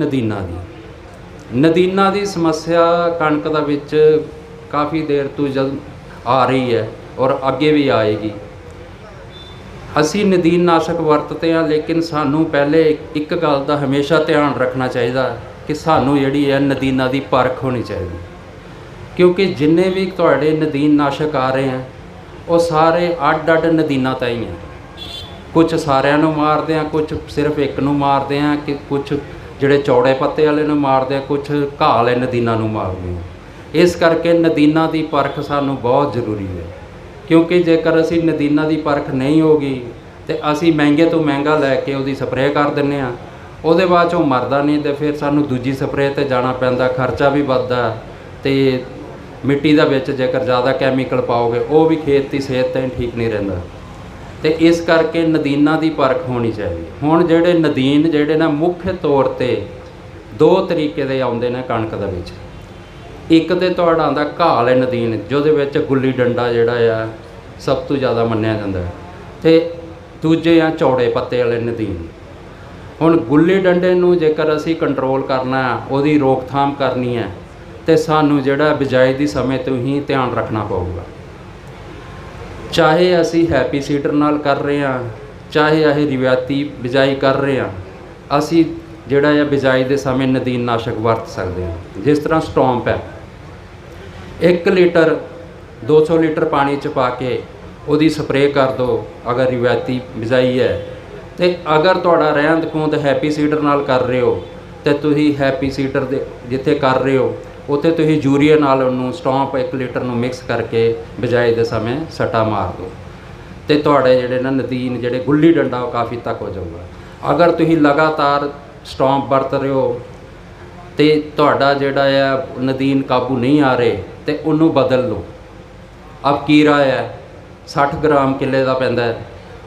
ਨਦੀਨਾਂ ਦੀ। ਨਦੀਨਾਂ ਦੀ ਸਮੱਸਿਆ ਕਣਕ ਦਾ ਵਿੱਚ ਕਾਫੀ ਦੇਰ ਤੋਂ ਜਦ ਆ ਰਹੀ ਹੈ ਔਰ ਅੱਗੇ ਵੀ ਆਏਗੀ। ਅਸੀਂ ਨਦੀਨ ਨਾਸ਼ਕ ਵਰਤਦੇ ਹਾਂ, ਲੇਕਿਨ ਸਾਨੂੰ ਪਹਿਲੇ ਇੱਕ ਗੱਲ ਦਾ ਹਮੇਸ਼ਾ ਧਿਆਨ ਰੱਖਣਾ ਚਾਹੀਦਾ ਕਿ ਸਾਨੂੰ ਜਿਹੜੀ ਹੈ ਨਦੀਨਾਂ ਦੀ ਪਰਖ ਹੋਣੀ ਚਾਹੀਦੀ। ਕਿਉਂਕਿ ਜਿੰਨੇ ਵੀ ਤੁਹਾਡੇ ਨਦੀਨ ਨਾਸ਼ਕ ਆ ਰਹੇ ਆ ਉਹ ਸਾਰੇ ਅੱਡ-ਅੱਡ ਨਦੀਨਾਂ ਹੀ ਹੈ ਕੁਝ ਸਾਰਿਆਂ ਨੂੰ ਮਾਰਦੇ ਆ ਕੁਝ ਸਿਰਫ ਇੱਕ ਨੂੰ ਮਾਰਦੇ ਆ ਕਿ ਕੁਝ ਜਿਹੜੇ ਚੌੜੇ ਪੱਤੇ ਵਾਲੇ ਨੂੰ ਮਾਰਦੇ ਆ ਕੁਝ ਘਾਹ ਵਾਲੇ ਨਦੀਨਾਂ ਨੂੰ ਮਾਰਦੇ ਆ। ਇਸ ਕਰਕੇ ਨਦੀਨਾਂ ਦੀ ਪਰਖ ਸਾਨੂੰ ਬਹੁਤ ਜ਼ਰੂਰੀ ਹੈ। ਕਿਉਂਕਿ ਜੇਕਰ ਅਸੀਂ ਨਦੀਨਾਂ ਦੀ ਪਰਖ ਨਹੀਂ ਹੋਗੀ ਤੇ ਅਸੀਂ ਮਹਿੰਗੇ ਤੋਂ ਮਹਿੰਗਾ ਲੈ ਕੇ ਉਹਦੀ ਸਪਰੇਅ ਕਰ ਦਿੰਨੇ ਆ, ਉਹਦੇ ਬਾਅਦ 'ਚ ਉਹ ਮਰਦਾ ਨਹੀਂ ਤੇ ਫਿਰ ਸਾਨੂੰ ਦੂਜੀ ਸਪਰੇਅ ਤੇ ਜਾਣਾ ਪੈਂਦਾ, ਖਰਚਾ ਵੀ ਵੱਧਦਾ ਤੇ ਮਿੱਟੀ ਦਾ ਵਿੱਚ ਜੇਕਰ ਜ਼ਿਆਦਾ ਕੈਮੀਕਲ ਪਾਓਗੇ, ਉਹ ਵੀ ਖੇਤ ਦੀ ਸਿਹਤ 'ਤੇ ਠੀਕ ਨਹੀਂ ਰਹਿੰਦਾ। ਤੇ ਇਸ ਕਰਕੇ ਨਦੀਨਾਂ ਦੀ ਪਰਖ ਹੋਣੀ ਚਾਹੀਦੀ। ਹੁਣ ਜਿਹੜੇ ਨਦੀਨ ਜਿਹੜੇ ਨਾ ਮੁੱਖ ਤੌਰ ਤੇ ਦੋ ਤਰੀਕੇ ਦੇ ਆਉਂਦੇ ਨੇ ਕਣਕ ਦੇ ਵਿੱਚ। ਇੱਕ ਤੇ ਤੁਹਾਡਾ ਆਉਂਦਾ ਘਾਹ ਵਾਲੇ ਨਦੀਨ, ਜਿਹਦੇ ਵਿੱਚ ਗੁੱਲੀ ਡੰਡਾ ਜਿਹੜਾ ਆ, ਸਭ ਤੋਂ ਜ਼ਿਆਦਾ ਮੰਨਿਆ ਜਾਂਦਾ ਹੈ। ਤੇ ਦੂਜੇ ਆ ਚੌੜੇ ਪੱਤੇ ਵਾਲੇ ਨਦੀਨ। ਹੁਣ ਗੁੱਲੀ ਡੰਡੇ ਨੂੰ ਜੇਕਰ ਅਸੀਂ ਕੰਟਰੋਲ ਕਰਨਾ, ਉਹਦੀ ਰੋਕਥਾਮ ਕਰਨੀ ਹੈ, ਤੇ ਸਾਨੂੰ ਜਿਹੜਾ ਬਿਜਾਈ ਦੀ ਸਮੇਂ ਤੋਂ ਹੀ ਧਿਆਨ ਰੱਖਣਾ ਪਊਗਾ। ਚਾਹੇ ਅਸੀਂ ਹੈਪੀ ਸੀਡਰ ਨਾਲ ਕਰ ਰਹੇ ਹਾਂ, ਚਾਹੇ ਇਹ ਰਿਵਾਇਤੀ ਬਿਜਾਈ ਕਰ ਰਹੇ ਹਾਂ, ਅਸੀਂ ਜਿਹੜਾ ਹੈ ਬਿਜਾਈ ਦੇ ਸਮੇਂ ਨਦੀਨ ਨਾਸ਼ਕ ਵਰਤ ਸਕਦੇ ਹਾਂ। ਜਿਸ ਤਰ੍ਹਾਂ ਸਟੌਂਪ ਹੈ 1 ਲੀਟਰ 200 ਲੀਟਰ ਪਾਣੀ ਚ ਪਾ ਕੇ ਉਹਦੀ ਸਪਰੇਅ ਕਰ ਦਿਓ ਅਗਰ ਰਿਵਾਇਤੀ ਬਿਜਾਈ ਹੈ, ਤੇ ਅਗਰ ਤੁਹਾਡਾ ਰਹਿੰਦ ਖੂੰਦ ਹੈਪੀ ਸੀਡਰ ਨਾਲ ਕਰ ਰਹੇ ਹੋ, ਤੇ ਤੁਸੀਂ ਹੈਪੀ ਸੀਡਰ ਦੇ, ਜਿੱਥੇ ਕਰ ਰਹੇ ਹੋ ਉੱਥੇ ਤੁਸੀਂ ਯੂਰੀਆ ਨਾਲ ਉਹਨੂੰ ਸਟੌਂਪ 1 ਲੀਟਰ ਨੂੰ ਮਿਕਸ ਕਰਕੇ ਬਿਜਾਈ ਦੇ ਸਮੇਂ ਸਟਾ ਮਾਰ ਦਿਓ। ਤੇ ਤੁਹਾਡੇ ਜਿਹੜੇ ਨਾ ਨਦੀਨ, ਜਿਹੜੇ ਗੁੱਲੀ ਡੰਡਾ, ਉਹ ਕਾਫੀ ਤੱਕ ਹੋ ਜਾਊਗਾ। ਅਗਰ ਤੁਸੀਂ ਲਗਾਤਾਰ ਸਟੌਂਪ ਵਰਤ ਰਹੇ ਹੋ ਤੇ ਤੁਹਾਡਾ ਜਿਹੜਾ ਆ, ਨਦੀਨ ਕਾਬੂ ਨਹੀਂ ਆ ਰਹੇ, ਤੇ ਉਹਨੂੰ ਬਦਲ ਲਓ। ਅਬ ਕੀਰਾ ਹੈ 60 ਗ੍ਰਾਮ ਕਿੱਲੇ ਦਾ ਪੈਂਦਾ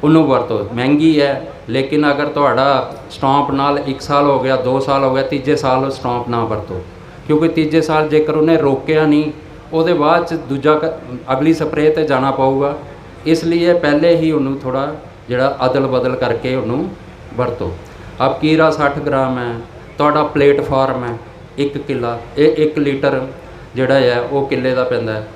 ਉਹਨੂੰ ਵਰਤੋ। ਮਹਿੰਗੀ ਹੈ, ਲੇਕਿਨ ਅਗਰ ਤੁਹਾਡਾ ਸਟੌਂਪ ਨਾਲ 1 ਸਾਲ ਹੋ ਗਿਆ 2 ਸਾਲ ਹੋ ਗਿਆ, ਤੀਜੇ ਸਾਲ ਉਹ ਸਟੌਂਪ ਨਾ ਵਰਤੋ। ਕਿਉਂਕਿ ਤੀਜੇ ਸਾਲ ਜੇਕਰ ਉਹਨੇ ਰੋਕਿਆ ਨਹੀਂ, ਉਹਦੇ ਬਾਅਦ ਚ ਦੂਜਾ ਕ- ਅਗਲੀ ਸਪਰੇਅ ਤੇ ਜਾਣਾ ਪਊਗਾ। ਇਸ ਲਈ ਪਹਿਲੇ ਹੀ ਉਹਨੂੰ ਥੋੜਾ ਜਿਹੜਾ ਅਦਲ ਬਦਲ ਕਰਕੇ ਉਹਨੂੰ ਵਰਤੋ। ਅਬ ਕੀਰਾ 60 ਗ੍ਰਾਮ ਹੈ, ਤੁਹਾਡਾ ਪਲੇਟਫਾਰਮ ਹੈ 1 ਕਿੱਲਾ, ਇਹ 1 ਲੀਟਰ ਜਿਹੜਾ ਹੈ, ਉਹ ਕਿੱਲੇ ਦਾ ਪੈਂਦਾ ਹੈ।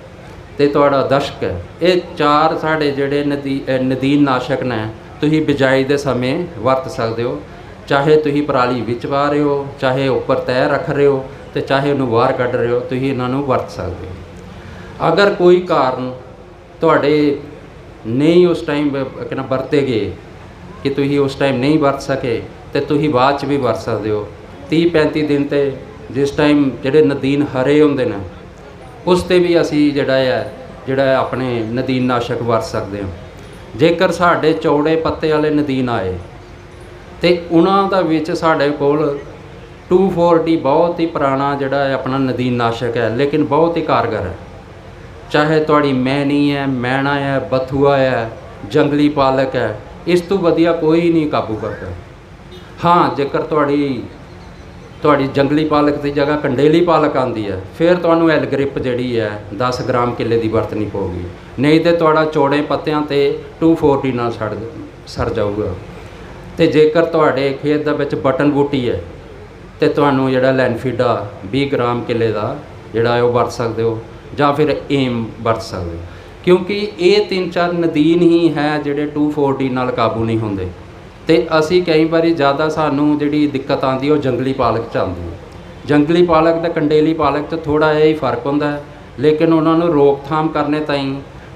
ਤੇ ਤੁਹਾਡਾ ਦਸ਼ਕ ਹੈ। ਇਹ ਚਾਰ ਸਾਡੇ ਜਿਹੜੇ ਨਦੀ ਨਦੀਨ ਨਾਸ਼ਕ ਨੇ, ਤੁਸੀਂ ਬਿਜਾਈ ਦੇ ਸਮੇਂ ਵਰਤ ਸਕਦੇ ਹੋ। ਚਾਹੇ ਤੁਸੀਂ ਪਰਾਲੀ ਵਿੱਚ ਪਾ ਰਹੇ ਹੋ, ਚਾਹੇ ਉੱਪਰ ਤੈਅ ਰੱਖ ਰਹੇ ਹੋ ਤੇ ਚਾਹੇ ਉਹਨੂੰ ਬਾਹਰ ਕੱਢ ਰਹੇ ਹੋ, ਤੁਸੀਂ ਇਹਨਾਂ ਨੂੰ ਵਰਤ ਸਕਦੇ ਹੋ। ਅਗਰ ਕੋਈ ਕਾਰਨ ਤੁਹਾਡੇ ਨਹੀਂ ਉਸ ਟਾਈਮ ਕਿਨਾ ਵਰਤੇ ਗਏ, ਕਿ ਤੁਸੀਂ ਉਸ ਟਾਈਮ ਨਹੀਂ ਵਰਤ ਸਕੇ, ਤੇ ਤੁਸੀਂ ਬਾਅਦ ਚ ਵੀ ਵਰਤ ਸਕਦੇ ਹੋ। 30 35 ਦਿਨ ਤੇ ਜਿਸ ਟਾਈਮ ਜਿਹੜੇ ਨਦੀਨ ਹਰੇ ਹੁੰਦੇ ਨੇ, ਉਸ ਤੇ ਵੀ ਅਸੀਂ ਜਿਹੜਾ ਹੈ ਜਿਹੜਾ ਆਪਣੇ ਨਦੀਨ ਨਾਸ਼ਕ ਵਰਤ ਸਕਦੇ ਹਾਂ। ਜੇਕਰ ਸਾਡੇ ਚੌੜੇ ਪੱਤੇ ਵਾਲੇ ਨਦੀਨ ਆਏ, ਤੇ ਉਹਨਾਂ ਦਾ ਵਿੱਚ ਸਾਡੇ ਕੋਲ 240 ਬਹੁਤ ਹੀ ਪੁਰਾਣਾ ਜਿਹੜਾ ਹੈ ਆਪਣਾ ਨਦੀਨ ਨਾਸ਼ਕ ਹੈ ਲੇਕਿਨ ਬਹੁਤ ਹੀ ਕਾਰਗਰ ਹੈ ਚਾਹੇ ਤੁਹਾਡੀ ਮੈਣੀ ਹੈ ਮੈਣਾ ਹੈ ਬਥੂਆ ਹੈ ਜੰਗਲੀ ਪਾਲਕ ਹੈ ਇਸ ਤੋਂ ਵਧੀਆ ਕੋਈ ਨਹੀਂ ਕਾਬੂ ਕਰਦਾ ਹਾਂ ਜੇਕਰ ਤੁਹਾਡੀ ਤੁਹਾਡੀ ਜੰਗਲੀ ਪਾਲਕ ਦੀ ਜਗ੍ਹਾ ਕੰਡੇਲੀ ਪਾਲਕ ਆਂਦੀ ਹੈ ਫਿਰ ਤੁਹਾਨੂੰ ਐਲ ਗ੍ਰਿਪ ਜਿਹੜੀ ਹੈ 10 ਗ੍ਰਾਮ ਕਿੱਲੇ ਦੀ ਵਰਤਣੀ ਪਊਗੀ ਨਹੀਂ ਤੇ ਤੁਹਾਡਾ ਚੌੜੇ ਪੱਤਿਆਂ ਤੇ 240 ਨਾਲ ਸੜ ਸਰ ਜਾਊਗਾ ਤੇ ਜੇਕਰ ਤੁਹਾਡੇ ਖੇਤ ਦੇ ਵਿੱਚ ਬਟਨ ਬੂਟੀ ਹੈ ਤੇ ਤੁਹਾਨੂੰ ਜਿਹੜਾ ਲੈਨਫੀਡਾ 20 ਗ੍ਰਾਮ ਕਿੱਲੇ ਦਾ ਜਿਹੜਾ ਉਹ ਵਰਤ ਸਕਦੇ ਹੋ, ਜਾਂ ਫਿਰ ਏਮ ਵਰਤ ਸਕਦੇ ਹੋ। ਕਿਉਂਕਿ ਇਹ ਤਿੰਨ ਚਾਰ ਨਦੀਨ ਹੀ ਹੈ ਜਿਹੜੇ 240 ਨਾਲ ਕਾਬੂ ਨਹੀਂ ਹੁੰਦੇ। ਤੇ ਅਸੀਂ ਕਈ ਵਾਰੀ ਜ਼ਿਆਦਾ ਸਾਨੂੰ ਜਿਹੜੀ ਦਿੱਕਤ ਆਉਂਦੀ, ਉਹ ਜੰਗਲੀ ਪਾਲਕ ਚ ਆਉਂਦੀ ਹੈ। ਜੰਗਲੀ ਪਾਲਕ ਤੇ ਕੰਡੇਲੀ ਪਾਲਕ 'ਚ ਥੋੜਾ ਜਿਹਾ ਹੀ ਫ਼ਰਕ ਹੁੰਦਾ ਹੈ, ਲੇਕਿਨ ਉਹਨਾਂ ਨੂੰ ਰੋਕਥਾਮ ਕਰਨੇ ਤਾਈਂ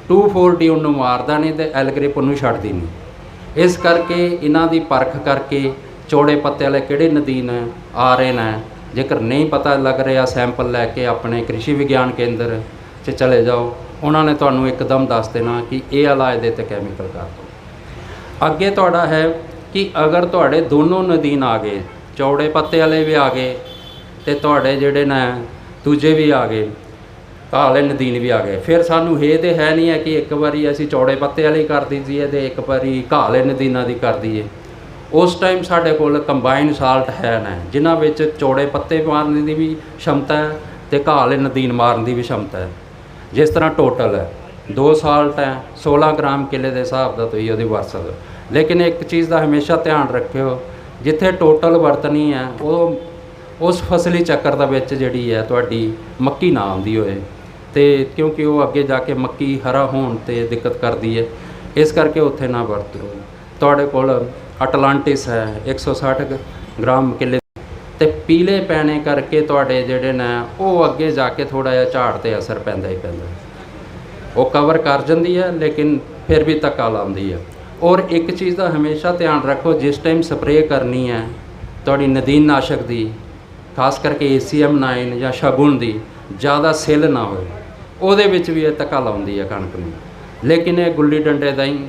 240 ਉਹਨੂੰ ਮਾਰਦਾ ਨਹੀਂ ਤੇ ਐਲਗ੍ਰਿਪ ਉਹਨੂੰ ਛੱਡਦੀ ਨਹੀਂ। ਇਸ ਕਰਕੇ ਇਹਨਾਂ ਦੀ ਪਰਖ ਕਰਕੇ ਚੌੜੇ ਪੱਤੇ ਵਾਲੇ ਕਿਹੜੇ ਨਦੀਨ ਆ ਰਹੇ ਨੇ। ਜੇਕਰ ਨਹੀਂ ਪਤਾ ਲੱਗ ਰਿਹਾ, ਸੈਂਪਲ ਲੈ ਕੇ ਆਪਣੇ ਕ੍ਰਿਸ਼ੀ ਵਿਗਿਆਨ ਕੇਂਦਰ 'ਚ ਚਲੇ ਜਾਓ। ਉਹਨਾਂ ਨੇ ਤੁਹਾਨੂੰ ਇੱਕਦਮ ਦੱਸ ਦੇਣਾ ਕਿ ਇਹ ਇਲਾਜ ਦੇ ਤੇ ਕੈਮੀਕਲ ਕਰ ਦਿਓ। ਅੱਗੇ ਤੁਹਾਡਾ ਹੈ ਕਿ ਅਗਰ ਤੁਹਾਡੇ ਦੋਨੋਂ ਨਦੀਨ ਆ ਗਏ, ਚੌੜੇ ਪੱਤੇ ਵਾਲੇ ਵੀ ਆ ਗਏ ਤੇ ਤੁਹਾਡੇ ਜਿਹੜੇ ਨੇ ਦੂਜੇ ਵੀ ਆ ਗਏ ਕਾਲੇ ਨਦੀਨ ਵੀ ਆ ਗਏ। ਫਿਰ ਸਾਨੂੰ ਇਹ ਤੇ ਹੈ ਨਹੀਂ ਹੈ ਕਿ ਇੱਕ ਵਾਰੀ ਅਸੀਂ ਚੌੜੇ ਪੱਤੇ ਵਾਲੀ ਕਰ ਦਈਏ ਤੇ ਇੱਕ ਵਾਰੀ ਕਾਲੇ ਨਦੀਨਾਂ ਦੀ ਕਰ ਦਈਏ। ਉਸ ਟਾਈਮ ਸਾਡੇ ਕੋਲ ਕੰਬਾਈਨ ਸਾਲਟ ਹੈ ਨਾ, ਜਿਨ੍ਹਾਂ ਵਿੱਚ ਚੌੜੇ ਪੱਤੇ ਮਾਰਨ ਦੀ ਵੀ ਸ਼ਮਤਾ ਹੈ ਤੇ ਕਾਲੇ ਨਦੀਨ ਮਾਰਨ ਦੀ ਵੀ ਸ਼ਮਤਾ ਹੈ। ਜਿਸ ਤਰ੍ਹਾਂ ਟੋਟਲ ਹੈ 2 ਸਾਲਟ ਹੈ 16 ਗ੍ਰਾਮ ਕਿੱਲੇ ਦੇ ਹਿਸਾਬ ਦਾ ਤੁਸੀਂ ਉਹਦੀ ਵਰਤ ਸਕਦੇ ਲੇਕਿਨ ਇੱਕ ਚੀਜ਼ ਦਾ ਹਮੇਸ਼ਾ ਧਿਆਨ ਰੱਖਿਓ, ਜਿੱਥੇ ਟੋਟਲ ਵਰਤਣੀ ਹੈ, ਉਹ ਉਸ ਫਸਲੀ ਚੱਕਰ ਦਾ ਵਿੱਚ ਜਿਹੜੀ ਹੈ ਤੁਹਾਡੀ ਮੱਕੀ ਨਾ ਆਉਂਦੀ ਹੋਏ। ਤੇ ਕਿਉਂਕਿ ਉਹ ਅੱਗੇ ਜਾ ਕੇ ਮੱਕੀ ਹਰਾ ਹੋਣ ਤੇ ਦਿੱਕਤ ਕਰਦੀ ਹੈ, ਇਸ ਕਰਕੇ ਉੱਥੇ ਨਾ ਵਰਤੋ ਤੁਹਾਡੇ ਕੋਲ ਅਟਲਾਂਟਿਸ ਹੈ 160 ਗ੍ਰਾਮ ਕਿੱਲੇ ਤੇ ਪੀਲੇ ਪੈਣੇ ਕਰਕੇ ਤੁਹਾਡੇ ਜਿਹੜੇ ਨੇ, ਉਹ ਅੱਗੇ ਜਾ ਕੇ ਥੋੜਾ ਜਿਹਾ ਝਾੜ ਤੇ ਅਸਰ ਪੈਂਦਾ ਹੀ ਪੈਂਦਾ ਉਹ ਕਵਰ ਕਰ ਜਾਂਦੀ ਹੈ, ਲੇਕਿਨ ਫਿਰ ਵੀ ਧੱਕਾ ਲਾਉਂਦੀ ਹੈ। ਔਰ ਇੱਕ ਚੀਜ਼ ਦਾ ਹਮੇਸ਼ਾ ਧਿਆਨ ਰੱਖੋ, ਜਿਸ ਟਾਈਮ ਸਪਰੇਅ ਕਰਨੀ ਹੈ, ਤੁਹਾਡੀ ਨਦੀਨ ਨਾਸ਼ਕ ਦੀ, ਖਾਸ ਕਰਕੇ ACM 9 ਜਾਂ ਸ਼ਗੁਨ ਦੀ, ਜ਼ਿਆਦਾ ਸਿੱਲ ਨਾ ਹੋਵੇ। ਉਹਦੇ ਵਿੱਚ ਵੀ ਇਹ ਧੱਕਾ ਲਾਉਂਦੀ ਹੈ ਕਣਕ ਨੂੰ। ਲੇਕਿਨ ਇਹ ਗੁੱਲੀ ਡੰਡੇ ਦਾ ਹੀ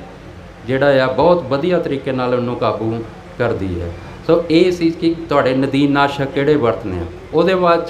ਜਿਹੜਾ ਆ ਬਹੁਤ ਵਧੀਆ ਤਰੀਕੇ ਨਾਲ ਉਹਨੂੰ ਕਾਬੂ ਕਰਦੀ ਹੈ। ਸੋ ਇਹ ਸੀ ਕਿ ਤੁਹਾਡੇ ਨਦੀਨ ਨਾਸ਼ਕ ਕਿਹੜੇ ਵਰਤਨੇ ਆ? ਉਹਦੇ ਬਾਅਦ 'ਚ